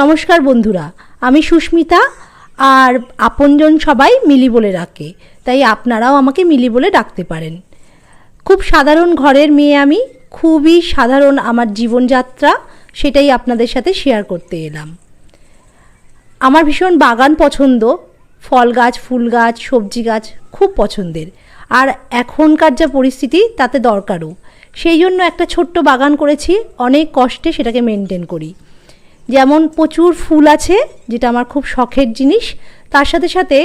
নমস্কার বন্ধুরা, আমি সুস্মিতা আর আপনজন সবাই মিলি বলে ডাকে, তাই আপনারাও আমাকে মিলি বলে ডাকতে পারেন। খুব সাধারণ ঘরের মেয়ে আমি, খুবই সাধারণ আমার জীবনযাত্রা, সেটাই আপনাদের সাথে শেয়ার করতে এলাম। আমার ভীষণ বাগান পছন্দ, ফল গাছ, ফুল গাছ, সবজি গাছ খুব পছন্দের, আর এখনকার যা পরিস্থিতি তাতে দরকারও। সেই জন্য একটা ছোট্ট বাগান করেছি, অনেক কষ্টে সেটাকে মেনটেন করি। যেমন প্রচুর ফুল আছে, যেটা আমার খুব শখের জিনিস, তার সাথে সাথে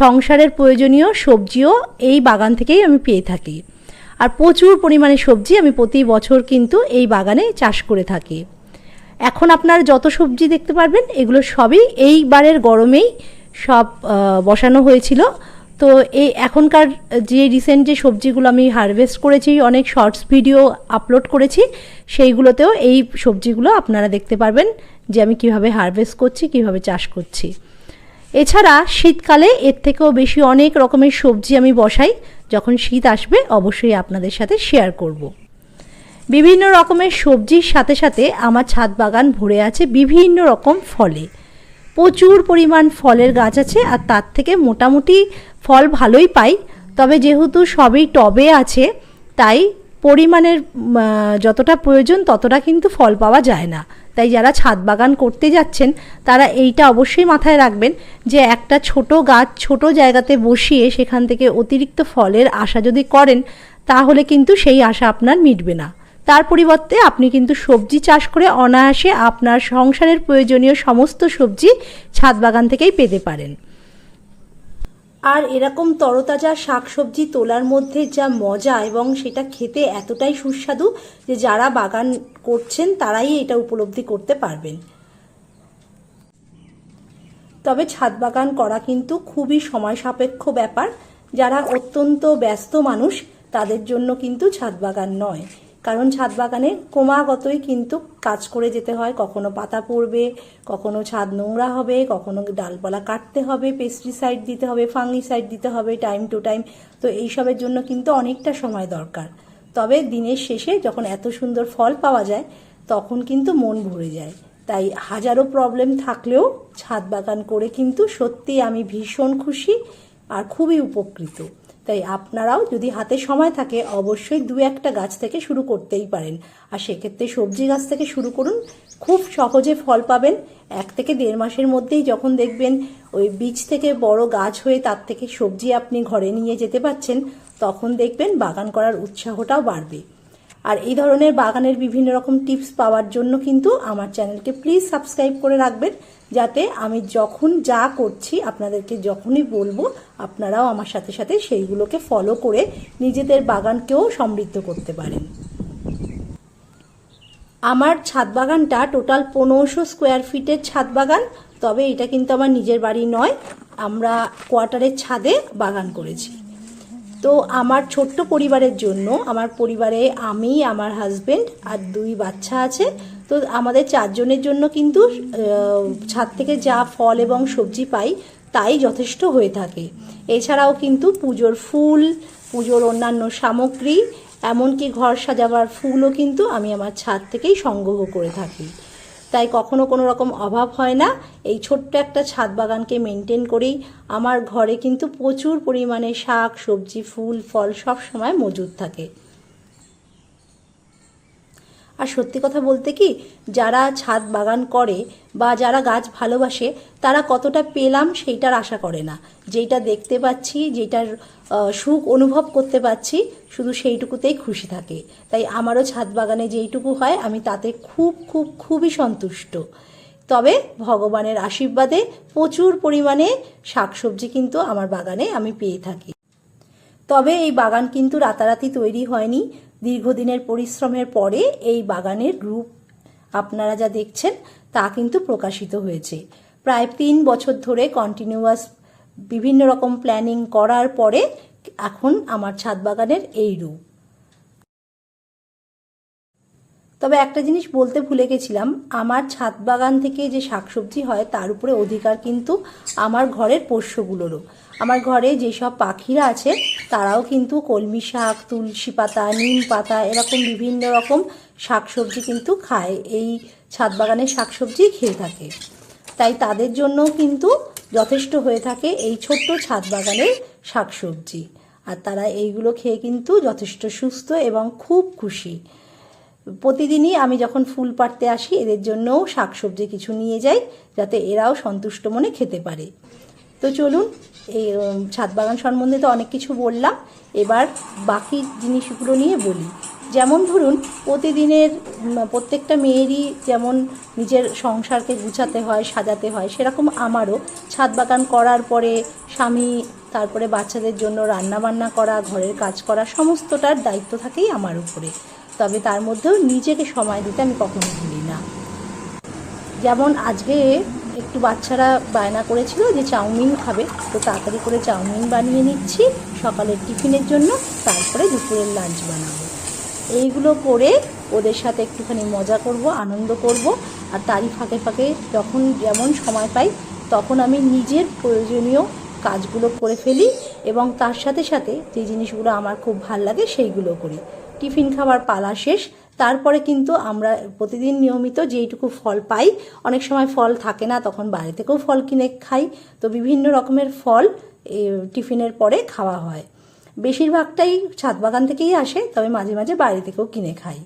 সংসারের প্রয়োজনীয় সবজিও এই বাগান থেকেই আমি পেয়ে থাকি। আর প্রচুর পরিমাণে সবজি আমি প্রতি বছর কিন্তু এই বাগানে চাষ করে থাকি। এখন আপনার যত সবজি দেখতে পারবেন, এগুলো সবই এইবারের গরমেই সব বসানো হয়েছিল। তো এই এখনকার, যে রিসেন্ট যে সবজিগুলো আমি হারভেস্ট করেছি, অনেক শর্টস ভিডিও আপলোড করেছি, সেইগুলোতেও এই সবজিগুলো আপনারা দেখতে পারবেন, যে আমি কীভাবে হারভেস্ট করছি, কীভাবে চাষ করছি এছাড়া শীতকালে এর থেকেও বেশি অনেক রকমের সবজি আমি বসাই, যখন শীত আসবে অবশ্যই আপনাদের সাথে শেয়ার করব। বিভিন্ন রকমের সবজির সাথে সাথে আমার ছাদ বাগান ভরে আছে বিভিন্ন রকম ফলে প্রচুর পরিমাণ ফলের গাছ আছে, আর তার থেকে মোটামুটি ফল ভালোই পাই, তবে যেহেতু সবই টবে আছে, তাই পরিমাণের যতটা প্রয়োজন ততটা কিন্তু ফল পাওয়া যায় না। তাই যারা ছাদ বাগান করতে যাচ্ছেন, তারা এইটা অবশ্যই মাথায় রাখবেন যে একটা ছোট গাছ ছোট জায়গাতে বসিয়ে সেখান থেকে অতিরিক্ত ফলের আশা যদি করেন, তাহলে কিন্তু সেই আশা আপনার মিটবে না। তার পরিবর্তে আপনি কিন্তু সবজি চাষ করে অনায়াসে আপনার সংসারের প্রয়োজনীয় সমস্ত সবজি ছাদ বাগান থেকেই পেতে পারেন। আর এরকম তরতাজা শাকসবজি তোলার মধ্যে যা মজা এবং সেটা খেতে এতটাই সুস্বাদু যে যারা বাগান করছেন তারাই এটা উপলব্ধি করতে পারবেন। তবে ছাদ বাগান করা কিন্তু খুবই সময় সাপেক্ষ ব্যাপার। যারা অত্যন্ত ব্যস্ত মানুষ, তাদের জন্য কিন্তু ছাদ বাগান নয়। কারণ ছাদ বাগানে ক্রমাগতই কিন্তু কাজ করে যেতে হয়। কখনো পাতা পড়বে, কখনো ছাদ নোংরা হবে, কখনো ডালপালা কাটতে হবে পেস্টিসাইড দিতে হবে ফাঙ্গিসাইড দিতে হবে টাইম টু টাইম তো এইসবের জন্য কিন্তু অনেকটা সময় দরকার। তবে দিনের শেষে যখন এত সুন্দর ফল পাওয়া যায়, তখন কিন্তু মন ভরে যায়। তাই হাজারো প্রবলেম থাকলেও ছাদ বাগান করে কিন্তু সত্যি আমি ভীষণ খুশি আর খুবই উপকৃত। তাই আপনারাও যদি হাতে সময় থাকে, অবশ্যই দু একটা গাছ থেকে শুরু করতেই পারেন। আর সেক্ষেত্রে সবজি গাছ থেকে শুরু করুন। খুব সহজে ফল পাবেন। এক থেকে দেড় মাসের মধ্যেই যখন দেখবেন ওই বীজ থেকে বড় গাছ হয়ে তার থেকে সবজি আপনি ঘরে নিয়ে যেতে পারছেন, তখন দেখবেন বাগান করার উৎসাহটাও বাড়বে। আর এই ধরনের বাগানের বিভিন্ন রকম টিপস পাওয়ার জন্য কিন্তু আমার চ্যানেলকে প্লিজ সাবস্ক্রাইব করে রাখবেন, যাতে আমি যখন যা করছি আপনাদেরকে যখনই বলব, আপনারাও আমার সাথে সাথে সেইগুলোকে ফলো করে নিজেদের বাগানকেও সমৃদ্ধ করতে পারেন। আমার ছাদ বাগানটা টোটাল পনেরোশো স্কোয়ার ফিটের ছাদ বাগান, তবে এটা কিন্তু আমার নিজের বাড়ি নয়, আমরা কোয়ার্টারের ছাদে বাগান করেছি। তো আমার ছোট্ট পরিবারের জন্য আমার পরিবারে আমি, আমার হাজবেন্ড আর দুই বাচ্চা আছে। তো আমাদের চারজনের জন্য কিন্তু ছাদ থেকে যা ফল এবং সবজি পাই তাই যথেষ্ট হয়ে থাকে। এছাড়াও কিন্তু পুজোর ফুল, পুজোর অন্যান্য সামগ্রী, এমনকি ঘর সাজাবার ফুলও কিন্তু আমি আমার ছাদ থেকেই সংগ্রহ করে থাকি। তাই কখনো কোনো রকম অভাব হয় না। এই ছোট্ট একটা ছাদ বাগানকে মেনটেন করেই আমার ঘরে কিন্তু প্রচুর পরিমাণে শাক, সবজি, ফুল, ফল সব সময় মজুদ থাকে। আর সত্যি কথা বলতে কি, যারা ছাদ বাগান করে বা যারা গাছ ভালোবাসে, তারা কতটা পেলাম সেইটার আশা করে না। যেটা দেখতে পাচ্ছি যেটার সুখ অনুভব করতে পাচ্ছি, শুধু সেইটুকুতেই খুশি থাকে। তাই আমারও ছাদ বাগানে যেইটুকু হয়, আমি তাতে খুব খুব, খুবই সন্তুষ্ট। তবে ভগবানের আশীর্বাদে প্রচুর পরিমাণে শাকসবজি কিন্তু আমার বাগানে আমি পেয়ে থাকি। তবে এই বাগান কিন্তু রাতারাতি তৈরি হয়নি। দীর্ঘদিনের পরিশ্রমের পরে এই বাগানের রূপ আপনারা যা দেখছেন তা কিন্তু প্রকাশিত হয়েছে। প্রায় তিন বছর ধরে কন্টিনিউয়াস বিভিন্ন রকম প্ল্যানিং করার পরে এখন আমার ছাদ বাগানের এই রূপ। তবে একটা জিনিস বলতে ভুলে গেছিলাম, আমার ছাদ বাগান থেকে যে শাকসবজি হয় তার উপরে অধিকার কিন্তু আমার ঘরের পোষ্যগুলোরও। আমার ঘরে যেসব পাখিরা আছে, তারাও কিন্তু কলমি শাক, তুলসী পাতা, নিম পাতা, এরকম বিভিন্ন রকম শাকসবজি কিন্তু খায়। এই ছাদ বাগানের শাকসবজি খেয়ে থাকে। তাই তাদের জন্যও কিন্তু যথেষ্ট হয়ে থাকে এই ছোট্ট ছাদ বাগানের শাকসবজি। আর তারা এইগুলো খেয়ে কিন্তু যথেষ্ট সুস্থ এবং খুব খুশি। প্রতিদিনই আমি যখন ফুল পাড়তে আসি, এদের জন্যও শাকসবজি কিছু নিয়ে যাই, যাতে এরাও সন্তুষ্ট মনে খেতে পারে। তো চলুন, এই ছাদ বাগান সম্বন্ধে তো অনেক কিছু বললাম। এবার বাকি জিনিসগুলো নিয়ে বলি। যেমন ধরুন, প্রতিদিনের প্রত্যেকটা মেয়েরই যেমন নিজের সংসারকে গুছাতে হয়, সাজাতে হয়, সেরকম আমারও ছাদ বাগান করার পরে স্বামী, তারপরে বাচ্চাদের জন্য রান্না বান্না করা, ঘরের কাজ করা, সমস্তটার দায়িত্ব থাকেই আমার উপরে। তবে তার মধ্যেও নিজেকে সময় দিতে আমি কখনো ভুলি না। যেমন আজকে একটু বাচ্চারা বায়না করেছিল যে চাউমিন খাবে। তো তাড়াতাড়ি করে চাউমিন বানিয়ে নিচ্ছি, সকালের টিফিনের জন্য, তারপরে দুপুরের লাঞ্চ বানাবো। এইগুলো করে ওদের সাথে একটুখানি মজা করব, আনন্দ করব, আর তারই ফাঁকে ফাঁকে যখন যেমন সময় পাই, তখন আমি নিজের প্রয়োজনীয় কাজগুলো করে ফেলি এবং তার সাথে সাথে যে জিনিসগুলো আমার খুব ভালো লাগে সেইগুলো করি। টিফিন খাবার পালা শেষ তারপরে কিন্তু আমরা প্রতিদিন নিয়মিত যেইটুকু ফল পাই, অনেক সময় ফল থাকে না, তখন বাইরে থেকেও ফল কিনে খাই। তো বিভিন্ন রকমের ফল টিফিনের পরে খাওয়া হয়। বেশিরভাগটাই ছাদ বাগান থেকেই আসে, তবে মাঝে মাঝে বাইরে থেকেও কিনে খাই।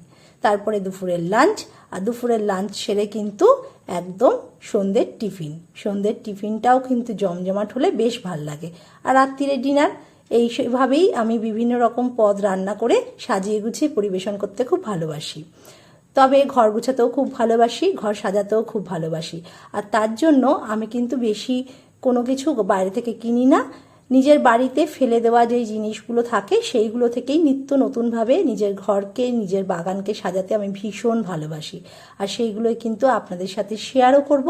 তারপরে দুপুরের লাঞ্চ, আর দুপুরের লাঞ্চ সেরে কিন্তু একদম সন্ধ্যের টিফিন। সন্ধ্যের টিফিনটাও কিন্তু জমজমাট হলে বেশ ভালো লাগে। আর রাত্রিরের ডিনার এই সেভাবেই আমি বিভিন্ন রকম পদ রান্না করে সাজিয়ে গুছিয়ে পরিবেশন করতে খুব ভালোবাসি। তবে ঘর গুছাতেও খুব ভালোবাসি, ঘর সাজাতেও খুব ভালোবাসি। আর তার জন্য আমি কিন্তু বেশি কোনো কিছু বাইরে থেকে কিনি না। নিজের বাড়িতে ফেলে দেওয়া যে জিনিসগুলো থাকে, সেইগুলো থেকেই নিত্য নতুনভাবে নিজের ঘরকে, নিজের বাগানকে সাজাতে আমি ভীষণ ভালোবাসি। আর সেইগুলোই কিন্তু আপনাদের সাথে শেয়ারও করব।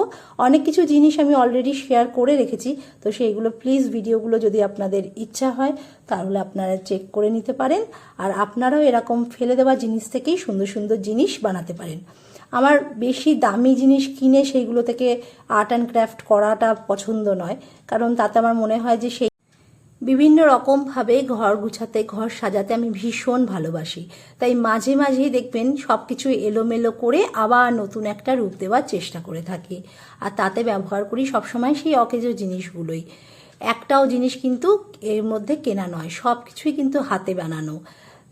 অনেক কিছু জিনিস আমি অলরেডি শেয়ার করে রেখেছি, তো সেইগুলো প্লিজ ভিডিওগুলো যদি আপনাদের ইচ্ছা হয়, তাহলে আপনারা চেক করে নিতে পারেন। আর আপনারাও এরকম ফেলে দেওয়া জিনিস থেকেই সুন্দর সুন্দর জিনিস বানাতে পারেন। আমার বেশি দামি জিনিস কিনে সেইগুলো থেকে আর্ট অ্যান্ড ক্রাফট করাটা পছন্দ নয়, কারণ তাতে আমার মনে হয় যে সেই বিভিন্ন রকমভাবে ঘর গুছাতে, ঘর সাজাতে আমি ভীষণ ভালোবাসি। তাই মাঝে মাঝেই দেখবেন সব কিছু এলোমেলো করে আবার নতুন একটা রূপ দেওয়ার চেষ্টা করে থাকি। আর তাতে ব্যবহার করি সবসময় সেই অকেজো জিনিসগুলোই। একটাও জিনিস কিন্তু এর মধ্যে কেনা নয় সব কিছুই কিন্তু হাতে বানানো।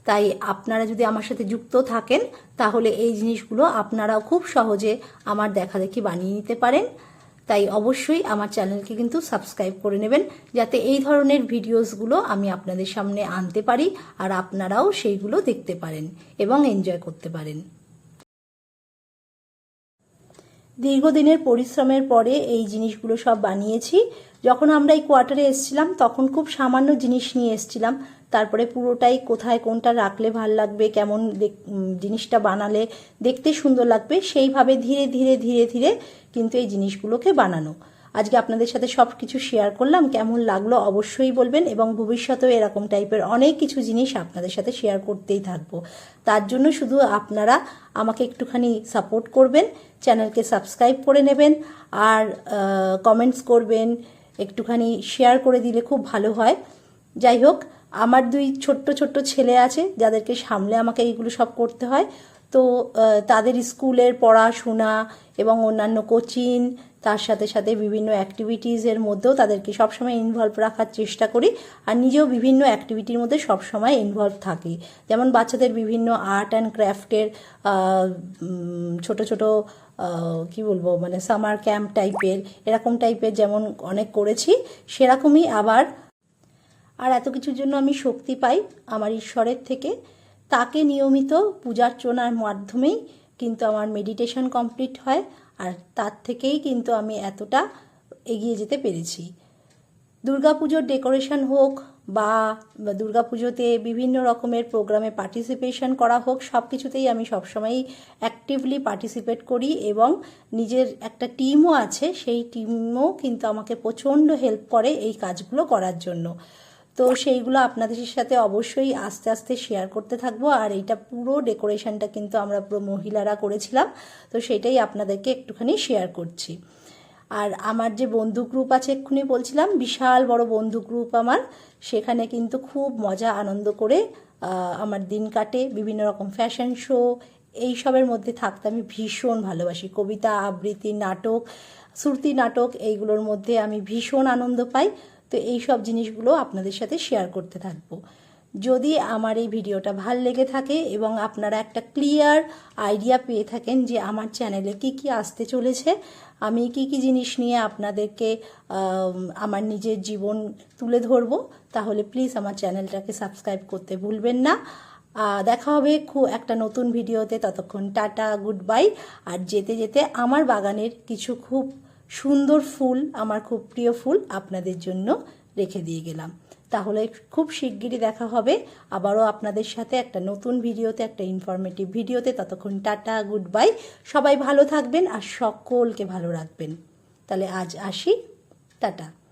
তাই আপনারা যদি আমার সাথে যুক্ত থাকেন, তাহলে এই জিনিসগুলো আপনারাও খুব সহজে আমার দেখাদেখি বানিয়ে নিতে পারেন। তাই অবশ্যই আমার চ্যানেলকে কিন্তু সাবস্ক্রাইব করে নেবেন, যাতে এই ধরনের ভিডিওসগুলো আমি আপনাদের সামনে আনতে পারি আর আপনারাও সেইগুলো দেখতে পারেন এবং এনজয় করতে পারেন। দীর্ঘদিনের পরিশ্রমের পরে এই জিনিসগুলো সব বানিয়েছি। যখন আমরা এই কোয়ার্টারে এসেছিলাম, তখন খুব সামান্য জিনিস নিয়ে এসেছিলাম। তারপরে পুরোটাই কোথায় কোনটা রাখলে ভালো লাগবে, কেমন জিনিসটা বানালে দেখতে সুন্দর লাগবে, সেইভাবে ধীরে ধীরে ধীরে ধীরে কিন্তু এই জিনিসগুলোকে বানানো। আজকে আপনাদের সাথে সব কিছু শেয়ার করলাম, কেমন লাগল অবশ্যই বলবেন এবং ভবিষ্যতেও এরকম টাইপের অনেক কিছু জিনিস আপনাদের সাথে শেয়ার করতেই থাকব। তার জন্য শুধু আপনারা আমাকে একটুখানি সাপোর্ট করবেন চ্যানেলকে সাবস্ক্রাইব করে নেবেন আর কমেন্টস করবেন, একটুখানি শেয়ার করে দিলে খুব ভালো হয়। যাই হোক আমার দুই ছোট্ট ছোট্ট ছেলে আছে, যাদেরকে সামলে আমাকে এইগুলো সব করতে হয়। তো তাদের স্কুলের পড়াশোনা এবং অন্যান্য কোচিং, তার সাথে সাথে বিভিন্ন অ্যাক্টিভিটিসের মধ্যেও তাদেরকে সবসময় ইনভলভ রাখার চেষ্টা করি। আর নিজেও বিভিন্ন অ্যাক্টিভিটির মধ্যে সবসময় ইনভলভ থাকি। যেমন বাচ্চাদের বিভিন্ন আর্ট অ্যান্ড ক্রাফটের ছোট ছোট কি বলব মানে সামার ক্যাম্প টাইপের এরকম টাইপের যেমন অনেক করেছি, সেরকমই আবার আর এত কিছুর জন্য আমি শক্তি পাই আমার ঈশ্বরের থেকে। তাকে নিয়মিত পূজার্চনার মাধ্যমেই কিন্তু আমার মেডিটেশন কমপ্লিট হয় আর তার থেকেই কিন্তু আমি এতটা এগিয়ে যেতে পেরেছি। দুর্গাপুজোর ডেকোরেশন হোক বা দুর্গাপুজোতে বিভিন্ন রকমের প্রোগ্রামে পার্টিসিপেশন করা হোক সব কিছুতেই আমি সবসময়ই অ্যাক্টিভলি পার্টিসিপেট করি এবং নিজের একটা টিমও আছে, সেই টিমও কিন্তু আমাকে প্রচণ্ড হেল্প করে এই কাজগুলো করার জন্য। তো সেইগুলো আপনাদের সাথে অবশ্যই আস্তে আস্তে শেয়ার করতে থাকব। আর এইটা পুরো ডেকোরেশনটা কিন্তু আমরা পুরো মহিলারা করেছিলাম। তো সেটাই আপনাদেরকে একটুখানি শেয়ার করছি। আর আমার যে বন্ধু গ্রুপ আছে এক্ষুনি বলছিলাম, বিশাল বড় বন্ধু গ্রুপ আমার। সেখানে কিন্তু খুব মজা, আনন্দ করে আমার দিন কাটে। বিভিন্ন রকম ফ্যাশন শো এইসবের মধ্যে থাকতে আমি ভীষণ ভালোবাসি। কবিতা, আবৃত্তি, নাটক, শ্রুতি নাটক এইগুলোর মধ্যে আমি ভীষণ আনন্দ পাই। তো এই সব জিনিসগুলো আপনাদের সাথে শেয়ার করতে থাকব। যদি আমার এই ভিডিওটা ভালো লেগে থাকে এবং আপনারা একটা ক্লিয়ার আইডিয়া পেয়ে থাকেন যে আমার চ্যানেলে কি কি আসতে চলেছে, আমি কি কি জিনিস নিয়ে আপনাদেরকে আমার নিজের জীবন তুলে ধরবো, তাহলে প্লিজ আমার চ্যানেলটাকে সাবস্ক্রাইব করতে ভুলবেন না। দেখা হবে খুব একটা নতুন ভিডিওতে। ততক্ষণ টাটা গুড বাই আর যেতে যেতে আমার বাগানের কিছু খুব সুন্দর ফুল, আমার খুব প্রিয় ফুল আপনাদের জন্য রেখে দিয়ে গেলাম। তাহলে খুব শিগগিরই দেখা হবে। আবারও আপনাদের সাথে একটা নতুন ভিডিওতে, একটা ইনফরমেটিভ ভিডিওতে। ততক্ষণ টাটা গুড বাই সবাই ভালো থাকবেন আর সকলকে ভালো রাখবেন। তাহলে আজ আসি। টাটা।